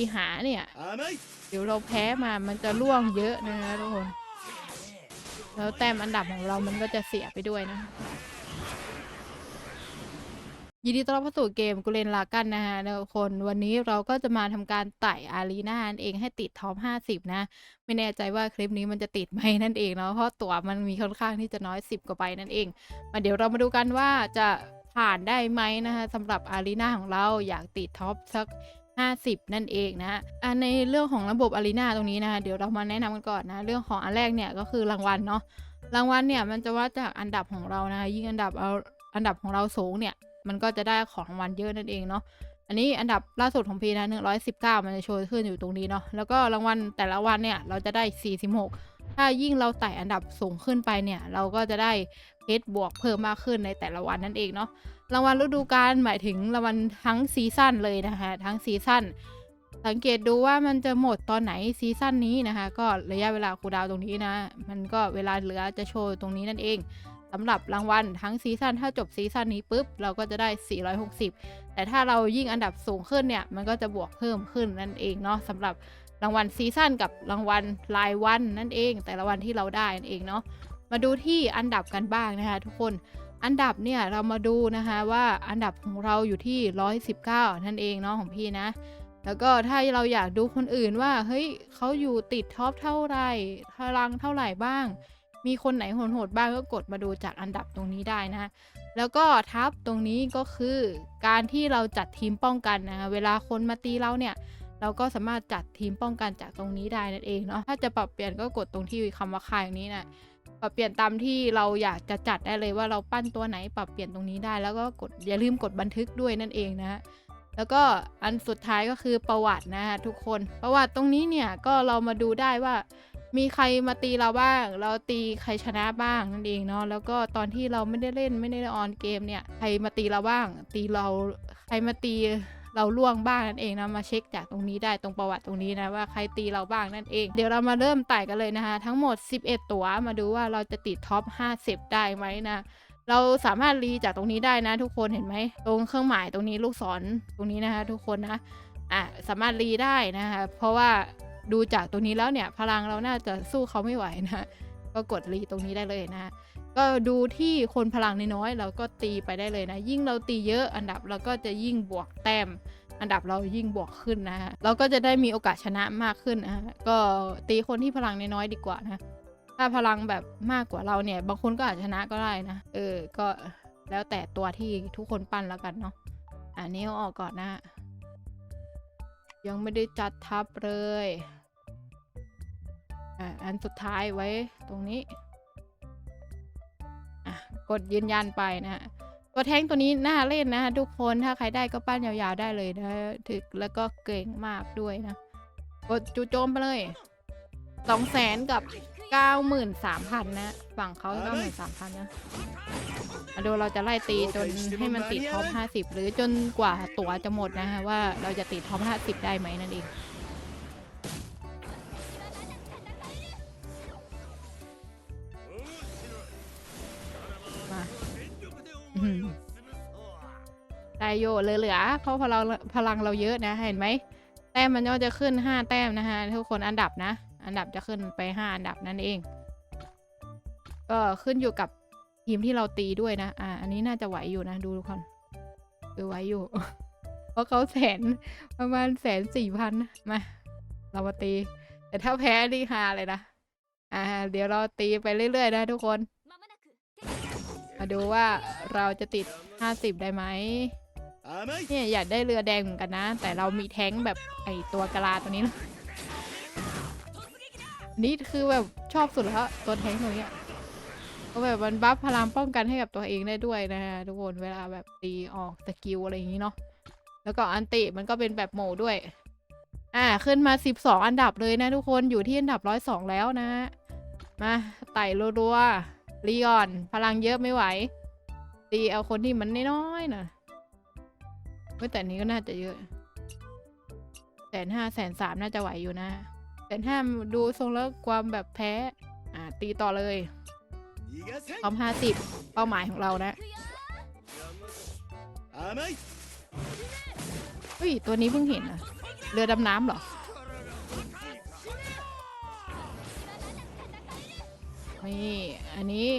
ตีหาเนี่ย甘いเดี๋ยวเราแพ้มามันจะล่วงเยอะนะคะทุกคน แล้วแต้มอันดับของเรามันก็จะเสียไปด้วยนะยินดีต้อนรับเข้าสู่เกมกุเลนลากันนะฮะทุกคนวันนี้เราก็จะมาทำการไต่อารีนานั่นเองให้ติดท็อป50นะ ไม่แน่ใจว่าคลิปนี้มันจะติดไหมนั่นเองเนาะเพราะตั๋วมันมีค่อนข้างที่จะน้อย10กว่าใบนั่นเอง มาเดี๋ยวเรามาดูกันว่าจะผ่านได้ไหมนะคะสำหรับอารีนาของเราอยากติดท็อปสัก 50 นั่นเองนะอะในเรื่องของระบบอารีนาตรงนี้นะคะเดี๋ยวเรามาแนะนำกันก่อนนะเรื่องของอันแรกเนี่ยก็คือรางวัลเนาะรางวัลเนี่ยมันจะวัดจากอันดับของเรานะคะยิ่งอันดับเอาอันดับของเราสูงเนี่ยมันก็จะได้ของรางวัลเยอะนั่นเองเนาะอันนี้อันดับล่าสุดของพีนะ119 มันจะโชว์ขึ้นอยู่ตรงนี้เนาะแล้วก็รางวัลแต่ละวันเนี่ยเราจะได้ 46 ถ้ายิ่งเราไต่อันดับสูงขึ้นไปเนี่ย เราก็จะได้เพชรบวกเพิ่มมากขึ้นในแต่ละวันนั่นเองเนาะรางวัลฤดูกาลหมายถึงรางวัลทั้งซีซั่นเลยนะคะ ทั้งซีซั่นสังเกตดูว่ามันจะหมดตอนไหนซีซั่นนี้นะคะ ก็ระยะเวลาคูดาวตรงนี้นะ มันก็เวลาเหลือจะโชว์ตรงนี้นั่นเองสำหรับรางวัลทั้งซีซั่นถ้าจบซีซั่นนี้ปุ๊บ เราก็จะได้ 460 แต่ถ้าเรายิ่งอันดับสูงขึ้นเนี่ย มันก็จะบวกเพิ่มขึ้นนั่นเองเนาะสำหรับ รางวัลซีซั่นกับรางวัลรายวันนั่นเอง แต่ละวันที่เราได้นั่นเองเนาะมาดูที่อันดับกันบ้างนะคะ ทุกคนอันดับเนี่ยเรามาดูนะคะว่าอันดับของเราอยู่ที่ 119 นั่นเองเนาะของพี่นะ แล้วก็ถ้าเราอยากดูคนอื่นว่าเฮ้ยเขาอยู่ติดท็อปเท่าไหร่พลังเท่าไหร่บ้าง มีคนไหนโหดๆบ้างก็กดมาดูจากอันดับตรงนี้ได้นะแล้วก็ทับตรงนี้ก็คือการที่เราจัดทีมป้องกันนะคะเวลาคนมาตีเราเนี่ย เราก็สามารถจัดทีมป้องกันจากตรงนี้ได้นั่นเองเนาะถ้าจะปรับเปลี่ยนก็กดตรงที่คำว่าค่ายนี้นะปรับเปลี่ยนตามที่เราอยากจะจัดได้เลยว่าเราปั้นตัวไหนปรับเปลี่ยนตรงนี้ได้ แล้วก็กดอย่าลืมกดบันทึกด้วยนั่นเองนะฮะแล้วก็อันสุดท้ายก็คือประวัตินะฮะทุกคน ประวัติตรงนี้เนี่ยก็เรามาดูได้ว่า มีใครมาตีเราบ้าง เราตีใครชนะบ้างนั่นเองเนาะแล้วก็ตอนที่เราไม่ได้เล่นไม่ได้ออนเกมเนี่ยใครมาตีเราบ้าง ตีเราใครมาตี เราล่วงบ้างนั่นเองนะมาเช็คจากตรงนี้ได้ตรงประวัติตรงนี้นะว่าใครตีเราบ้างนั่นเอง เดี๋ยวเรามาเริ่มไต่กันเลยนะคะ ทั้งหมด 11 ตัวมาดูว่าเราจะติดท็อป 50 ได้ไหมนะเราสามารถรีจากตรงนี้ได้นะ ทุกคนเห็นไหมตรงเครื่องหมายตรงนี้ลูกศรตรงนี้นะคะ ทุกคนนะอะสามารถรีได้นะคะเพราะว่าดูจากตรงนี้แล้วเนี่ยพลังเราน่าจะสู้เขาไม่ไหวนะ ก็กดรีตรงนี้ได้เลยนะ ก็ดูที่คนพลังน้อยๆเราก็ตีไปได้เลยนะ ยิ่งเราตีเยอะอันดับเราก็จะยิ่งบวกแต้มอันดับเรายิ่งบวกขึ้นนะฮะเราก็จะได้มีโอกาสชนะมากขึ้นนะฮะก็ตีคนที่พลังน้อยๆดีกว่านะ ถ้าพลังแบบมากกว่าเราเนี่ย บางคนก็อาจชนะก็ได้นะ เออ ก็แล้วแต่ตัวที่ทุกคนปั้นแล้วกันเนาะ อันนี้เอาออกก่อนนะฮะยังไม่ได้จัดทับเลย อะอันสุดท้ายไว้ตรงนี้อะกดยืนยันไปนะฮะตัวแท้งตัวนี้น่าเล่นนะทุกคนถ้าใครได้ก็ปั้นยาวๆได้เลยนะถึกแล้วก็เก่งมากด้วยนะ กดจูโจมไปเลยสองแสนกับเก้าหมื่นสามพันนะ ฝั่งเขาเก้าหมื่นสามพันนะมาดูเราจะไล่ตีจนให้มันติดท็อปห้าสิบหรือจนกว่าตั๋วจะหมดนะฮะว่าเราจะติดท็อปห้าสิบได้ไหมนั่นเอง ได้โยเหลือๆเพราะพลังพลังเราเยอะนะ เห็นไหมแต้มมันก็จะขึ้น 5 แต้มนะฮะทุกคนอันดับนะ อันดับจะขึ้นไป 5 อันดับนั่นเอง ก็ขึ้นอยู่กับทีมที่เราตีด้วยนะ อ่า อันนี้น่าจะไหวอยู่นะดูทุกคนดูไหวอยู่ เพราะเขาแสนประมาณแสนสี่พันมา เรามาตี แต่ถ้าแพ้นี่ฮาเลยนะ อ่า เดี๋ยวเราตีไปเรื่อยๆนะทุกคน มาดูว่าเราจะติด 50 ได้ไหม เนี่ยอยากได้เรือแดงเหมือนกันนะ แต่เรามีแท้งแบบไอตัวกะลาตัวนี้นะนี่คือแบบชอบสุดแล้วตัวแท้งตัวนี้ก็แบบมันบัฟพลังป้องกันให้กับตัวเองได้ด้วยนะฮะทุกคนเวลาแบบตีออกสกิลอะไรอย่างนี้เนาะแล้วก็อันติมันก็เป็นแบบโหมด้วย อ่าขึ้นมา 12 อันดับเลยนะทุกคนอยู่ที่อันดับ 102 แล้วนะมาไต่รัวๆรีก่อน พลังเยอะไม่ไหวตีเอาคนที่มันน้อยๆหน่อย เมื่อแต่นี้ก็น่าจะเยอะแสนห้าแสนสามน่าจะไหวอยู่นะแสนห้าดูทรงแล้วความแบบแพ้ อ่า ตีต่อเลยพร้อมห้าสิบเป้าหมายของเรานะเฮ้ย ตัวนี้เพิ่งเห็นอะเรือดำน้ำเหรอนี่อันนี้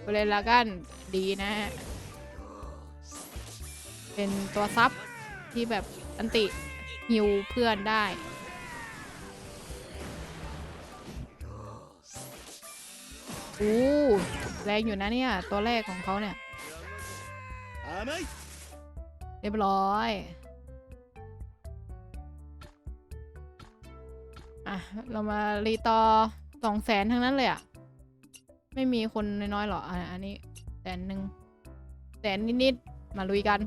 ไปเลยละกันดีนะ เป็นตัวซับที่แบบอันติฮิวเพื่อนได้ อู้แรงอยู่นะเนี่ย ตัวแรกของเขาเนี่ย เรียบร้อย อะ เรามารีตอสองแสนทั้งนั้นเลยอะไม่มีคนน้อยๆหรอ อันนี้แสนหนึ่งแสนนิดๆ มาลุยกัน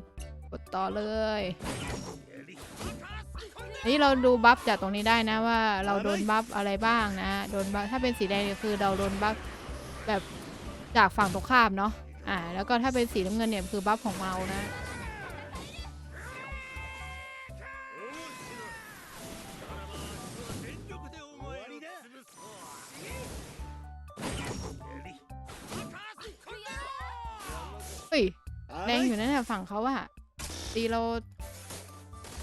กดต่อเลย นี่เราดูบัฟจากตรงนี้ได้นะว่าเราโดนบัฟอะไรบ้างนะ โดนบัฟถ้าเป็นสีแดงเนี่คือเราโดนบัฟแบบจากฝั่งตรงข้ามเนาะ อ่า แล้วก็ถ้าเป็นสีน้ำเงินเนี่ยคือบัฟของเมานะเฮ้ยแดงอยู่นั่นแหละฝั่งเขาอะ ตีเรา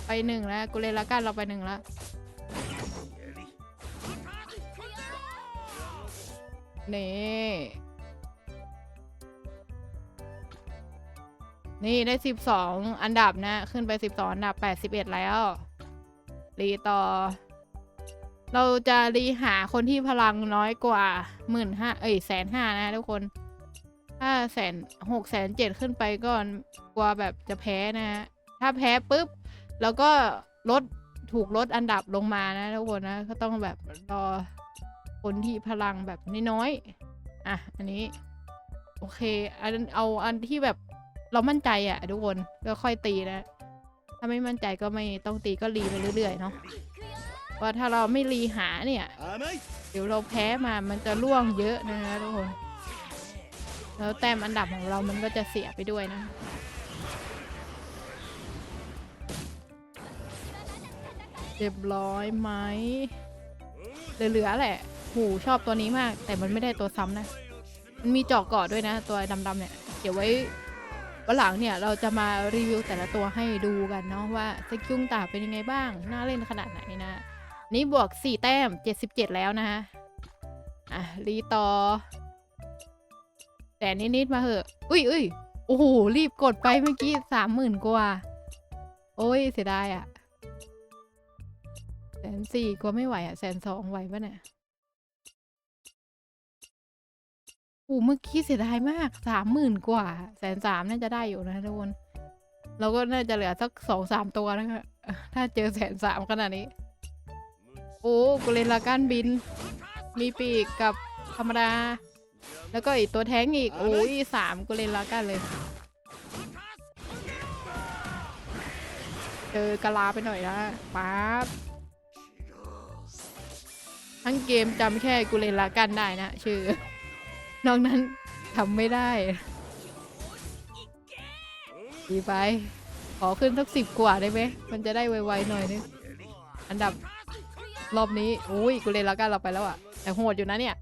ไปหนึ่งแล้วกูเลยละกันเราไปหนึ่งแล้วนี่นี่ได้สิบสองอันดับนะ ขึ้นไปสิบสองอันดับแปดสิบเอ็ดแล้ว รีต่อ เราจะรีหาคนที่พลังน้อยกว่าหมื่นห้าเอ้ยแสนห้านะทุกคน ถ้าแสนหกแสนเจ็ดขึ้นไปก็กลัวแบบจะแพ้นะฮะ ถ้าแพ้ปุ๊บ แล้วก็ลดถูกลดอันดับลงมานะทุกคนนะ ก็ต้องแบบรอคนที่พลังแบบน้อยๆอะ อันนี้ โอเค อันเอาอันที่แบบเรามั่นใจอะทุกคนก็ค่อยตีนะ ถ้าไม่มั่นใจก็ไม่ต้องตีก็รีไปเรื่อยๆเนาะว่าถ้าเราไม่รีหาเนี่ย เดี๋ยวเราแพ้มามันจะล่วงเยอะนะทุกคน แล้วแต้มอันดับของเรามันก็จะเสียไปด้วยนะเรียบร้อยไหมเหลือๆแหละ หูชอบตัวนี้มาก แต่มันไม่ได้ตัวซ้ำนะ มันมีจาะเกาะด้วยนะ ตัวดำๆเนี่ย เดี๋ยวไว้วันหลังเนี่ยเราจะมารีวิวแต่ละตัวให้ดูกันเนาะว่าสกิลต่าเป็นยังไงบ้าง น่าเล่นขนาดไหนนะ นี่บวก 4 แต้ม 77 แล้วนะฮะ อะ รีต่อ แต่นิดๆมาเหอะ อุ้ยอุ้ยโอ้โห รีบกดไปเมื่อกี้สามหมื่นกว่า โอ้ย เสียดายอะแสนสี่กว่าไม่ไหวอะแสนสองไหวปะเนี่ยโอ้เมื่อกี้เสียดายมากสามหมื่นกว่าแสนสามน่าจะได้อยู่นะทุกคนเราก็น่าจะเหลือสักสองสามตัวนะคะถ้าเจอแสนสามขนาดนี้ โอ้กูเลนลาการบิน มีปีกกับธรรมดา แล้วก็อีกตัวแท้งอีก โอ้ยสามกูเลนลากันเลย เจอกะลาไปหน่อยนะป๊าบทั้งเกมจำแค่กูเลนลากันได้นะ ชื่อ นอกนั้นทำไม่ได้ดีไป ขอขึ้นสักสิบกว่าได้ไหม มันจะได้ไวๆหน่อยนึง อันดับรอบนี้ อุ้ยกูเลนลากันเราไปแล้วอะแต่โหดอยู่นะเนี่ย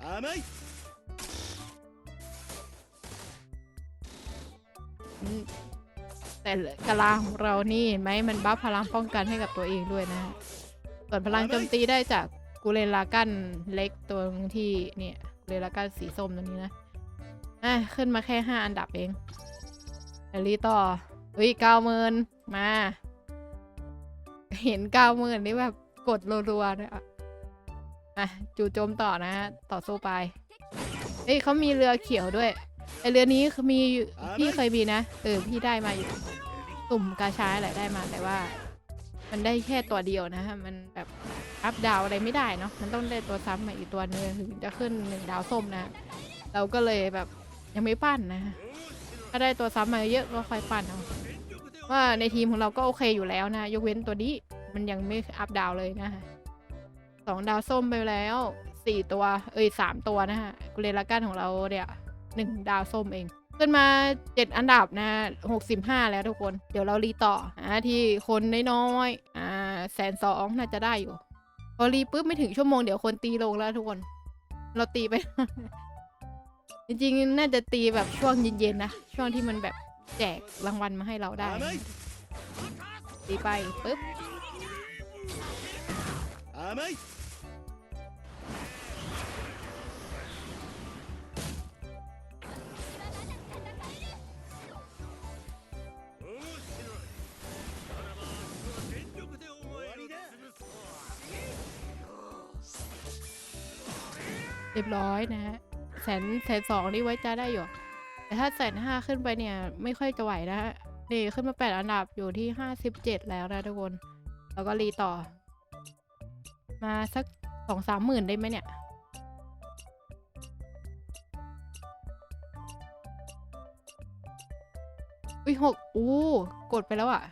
แต่กะลาของเรานี่เห็นไหมมันบัฟพลังป้องกันให้กับตัวเองด้วยนะฮะส่วนพลังโจมตีได้จากกูเรลากันเล็กตัวที่เนี่ยกูเรลากันสีส้มตัวนี้นะอะขึ้นมาแค่ห้าอันดับเองเดี๋ยวรีต่ออุ้ยเก้าหมื่นมา เห็นเก้าหมื่นนี่แบบกดรัวๆนะอะอะจู่โจมต่อนะฮะต่อสู้ไป เอ้ยเขามีเรือเขียวด้วย เรือนี้คือมีอยู่พี่เคยมีนะเออพี่ได้มาอยู่ตุ่มกาชายแหละได้มาแต่ว่า มันได้แค่ตัวเดียวนะฮะมันแบบอัพดาวอะไรไม่ได้เนาะมันต้องได้ตัวซ้ำมาอีกตัวนึงถึงจะขึ้นหนึ่งดาวส้มนะ เราก็เลยแบบยังไม่ปั้นนะฮะถ้าได้ตัวซ้ำมาเยอะก็ค่อยปั้นเอาว่าในทีมของเราก็โอเคอยู่แล้วนะ ยกเว้นตัวนี้มันยังไม่อัพดาวเลยนะฮะสองดาวส้มไปแล้วสี่ตัว เอ้ยสามตัวนะฮะกุเลลากันของเราเนี่ย หนึ่งดาวส้มเอง ขึ้นมาเจ็ดอันดับนะหกสิบห้าแล้วทุกคน เดี๋ยวเรารีต่ออ่าที่คนน้อยๆอ่าแสนสองน่าจะได้อยู่ พอรีปุ๊บไม่ถึงชั่วโมงเดี๋ยวคนตีลงแล้วทุกคน เราตีไป จริงๆ น่าจะตีแบบช่วงเย็นๆนะ ช่วงที่มันแบบแจกรางวัลมาให้เราได้ ตีไปปุ๊บ เรียบร้อยนะฮะแสนแสนสองนี่ไว้ใจได้อยู่ แต่ถ้าแสนห้าขึ้นไปเนี่ย ไม่ค่อยจะไหวนะฮะนี่ขึ้นมาแปดอันดับอยู่ที่ห้าสิบเจ็ดแล้วนะทุกคน แล้วก็รีต่อ มาสักสองสามหมื่นได้ไหมเนี่ยอุ้ยหกอู้กดไปแล้วอะ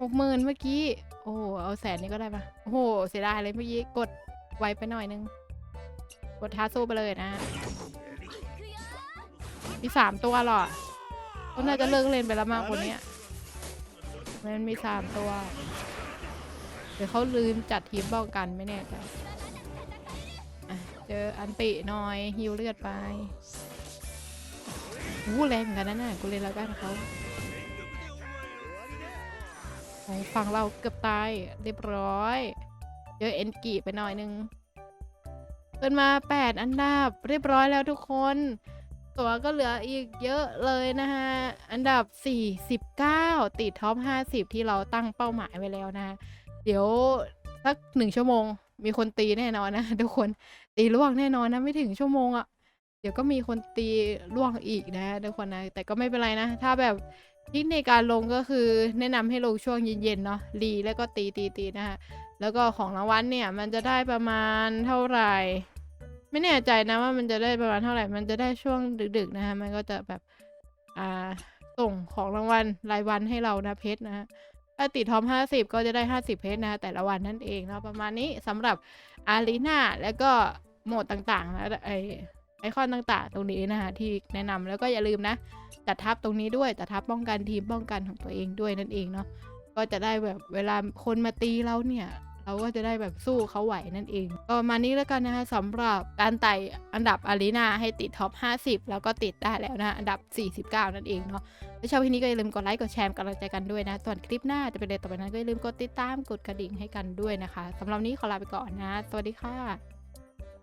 หกหมื่นเมื่อกี้ โอ้โหเอาแสนนี้ก็ได้ปะโอ้โห เสียดายเลยเมื่อกี้ กดไวไปหน่อยนึง กดท้าสู้ไปเลยนะ มีสามตัวหรอก็น่าจะเลิกเล่นไปแล้วมากกว่านี้มันมีสามตัว เดี๋ยวเขาลืมจัดทีมป้องกันไม่แน่ใจเจออันติหน่อยฮิวเลือดไปอู้แรงเหมือนกันนะน่ะกูเล่นแล้วกันเขาโอ้ฝั่งเราเกือบตายเรียบร้อย เจอเอ็นกีไปหน่อยนึง ขึ้นมา 8 อันดับเรียบร้อยแล้วทุกคน ตัวก็เหลืออีกเยอะเลยนะฮะ อันดับ 49 ติดท็อป 50 ที่เราตั้งเป้าหมายไว้แล้วนะเดี๋ยวสักหนึ่งชั่วโมง มีคนตีแน่นอนนะทุกคนตีล่วงแน่นอนนะไม่ถึงชั่วโมงอะ่ะเดี๋ยวก็มีคนตีล่วงอีกนะทุกคนนะแต่ก็ไม่เป็นไรนะ ถ้าแบบทิศในการลงก็คือแนะนำให้ลงช่วงเย็นๆเนาะรีแล้วก็ตีตีตีนะฮะ แล้วก็ของรางวัลเนี่ยมันจะได้ประมาณเท่าไหร่ ไม่แน่ใจนะว่ามันจะได้ประมาณเท่าไหร่ มันจะได้ช่วงดึกๆนะฮะมันก็จะแบบอ่าส่งของรางวัลรายวันให้เรานะเพชรนะฮะถ้าติดท็อป50 ก็จะได้ 50 เพชรนะแต่ละวันนั่นเองเนาะประมาณนี้สำหรับอารีนาแล้วก็โหมดต่างๆนะไอไอคอนต่างๆ ตรงนี้นะฮะที่แนะนำแล้วก็อย่าลืมนะ จัดทัพตรงนี้ด้วย จัดทัพป้องกันทีมป้องกันของตัวเองด้วยนั่นเองเนาะ ก็จะได้แบบเวลาคนมาตีเราเนี่ยเราก็จะได้แบบสู้เขาไหวนั่นเอง ก็ประมาณนี้แล้วกันนะคะสำหรับการไต่อันดับอารีนาให้ติดท็อป 50 แล้วก็ติดได้แล้วนะ อันดับ 49 นั่นเองเนาะถ้าชอบคลิปนี้ก็อย่าลืมกดไลค์ กดแชร์กำลังใจกันด้วยนะ ส่วนคลิปหน้าจะเป็นอะไรต่อไปนั้นก็อย่าลืมกดติดตาม กดกระดิ่งให้กันด้วยนะคะสำหรับนี้ขอลาไปก่อนนะ สวัสดีค่ะ